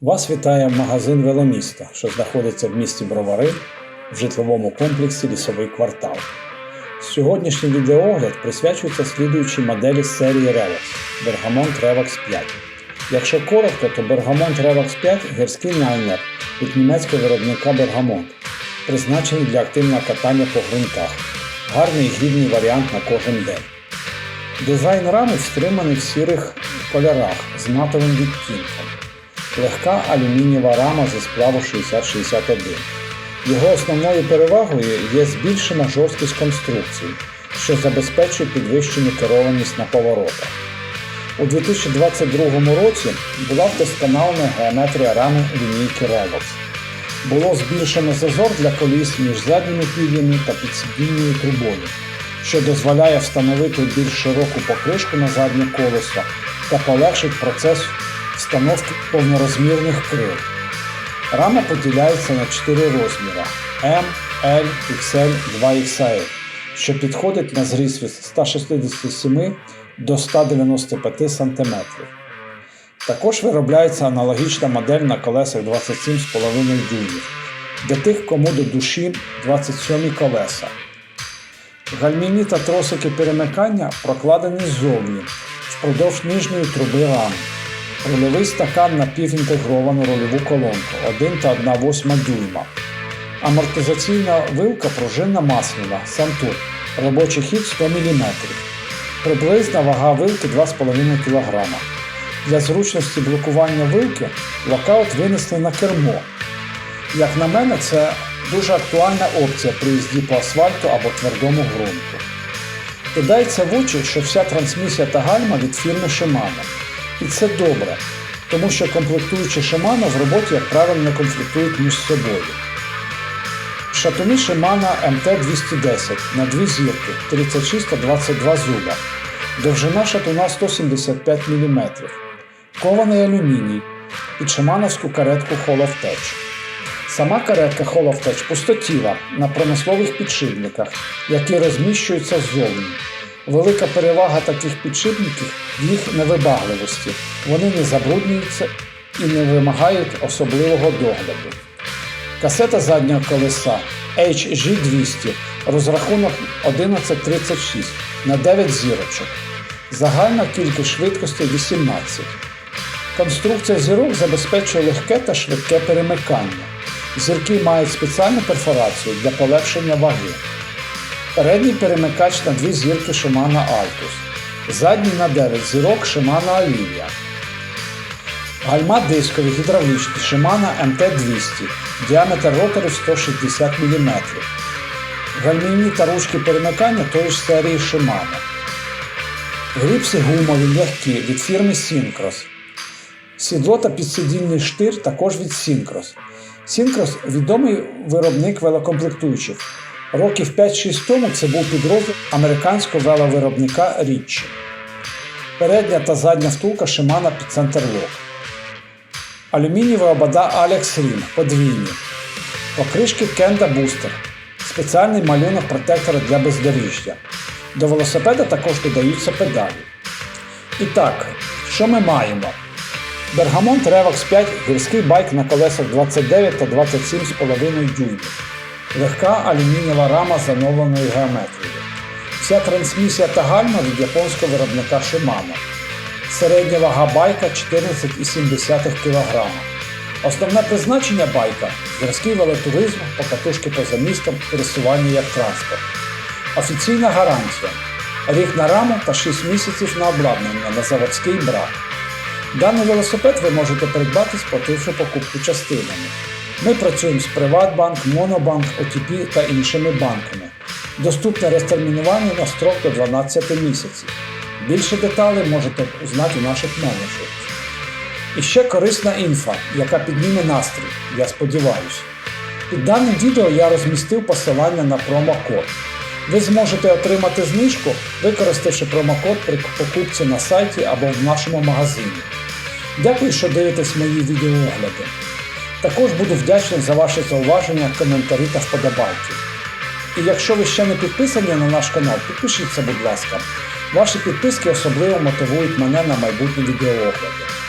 Вас вітає магазин Веломісто, що знаходиться в місті Бровари в житловому комплексі Лісовий квартал. Сьогоднішній відеоогляд присвячується слідуючій моделі серії Revox Bergamont Revox 5. Якщо коротко, то Bergamont Revox 5 гірський найнер від німецького виробника Bergamont, призначений для активного катання по ґрунтах. Гарний і гідний варіант на кожен день. Дизайн рами стриманий в сірих кольорах з матовим відтінком. Легка алюмінієва рама зі сплаву 6061. Його основною перевагою є збільшена жорсткість конструкції, що забезпечує підвищену керованість на поворотах. У 2022 році була вдосконалена геометрія рами лінійки Revox. Було збільшено зазор для коліс між задніми піллями та підсидінною трубою, що дозволяє встановити більш широку покришку на заднє колесо та полегшить процес встановки повнорозмірних крил. Рама поділяється на 4 розміри M, L, XL, 2XL, що підходить на зріст від 167 до 195 см. Також виробляється аналогічна модель на колесах 27,5 дюймів, для тих, кому до душі 27 колеса. Гальмівні та тросики перемикання прокладені ззовні впродовж нижньої труби рами. Рульовий стакан напівінтегровану рульову колонку 1 та 1 восьма дюйма. Амортизаційна вилка пружинна масляна Сантур. Робочий хід 100 мм. Приблизна вага вилки 2,5 кг. Для зручності блокування вилки локаут винесли на кермо. Як на мене, це дуже актуальна опція при їзді по асфальту або твердому ґрунту. Кидається в очі, що вся трансмісія та гальма від фірми Shimano. І це добре, тому що комплектуючі Shimano в роботі, як правило, не конфліктують між собою. Шатуни Shimano MT210 на дві зірки 36 та 22 зуба. Довжина шатуна 175 мм. Кований алюміній під шимановську каретку Tech. Сама каретка Tech пустотіла на промислових підшипниках, які розміщуються ззовні. Велика перевага таких підшипників в їх невибагливості. Вони не забруднюються і не вимагають особливого догляду. Касета заднього колеса HG200 розрахунок 1136 на 9 зірочок. Загальна кількість швидкостей 18. Конструкція зірок забезпечує легке та швидке перемикання. Зірки мають спеціальну перфорацію для полегшення ваги. Передній перемикач на дві зірки Shimano Altus. Задній на 9 зірок Shimano Olivia. Гальма дискові гідравлічні Shimano MT200. Діаметр роторів 160 мм. Гальмівні та ручки перемикання тої ж серії Shimano. Гріпси гумові м'які від фірми Synchros. Сідло та підсидільний штир також від Synchros. Synchros – відомий виробник велокомплектуючих. Років 5-6 тому це був підрозділ американського веловиробника Річчі. Передня та задня втулка Shimano під центрлок. Алюмінієва обода Alex Rim подвійні. Покришки Kenda Booster. Спеціальний малюнок протектора для бездоріжжя. До велосипеда також додаються педалі. І так, що ми маємо? Bergamont Revox 5 гірський байк на колесах 29 та 27,5 дюймів. Легка алюмінієва рама з оновленою геометрією. Вся трансмісія та гальма від японського виробника Shimano. Середня вага байка 14,7 кг. Основне призначення байка гірський велотуризм, покатушки поза містом, пересування як транспорт. Офіційна гарантія. Рік на раму та 6 місяців на обладнання на заводський брак. Даний велосипед ви можете придбати, сплативши покупку частинами. Ми працюємо з Приватбанк, Монобанк, OTP та іншими банками. Доступне розтермінування на строк до 12 місяців. Більше деталей можете узнати у наших менеджерів. І ще корисна інфа, яка підніме настрій, я сподіваюся. Під даним відео я розмістив посилання на промокод. Ви зможете отримати знижку, використавши промокод при покупці на сайті або в нашому магазині. Дякую, що дивитесь мої відеоогляди. Також буду вдячний за ваші зауваження, коментарі та вподобайки. І якщо ви ще не підписані на наш канал, підпишіться, будь ласка. Ваші підписки особливо мотивують мене на майбутні відеоогляди.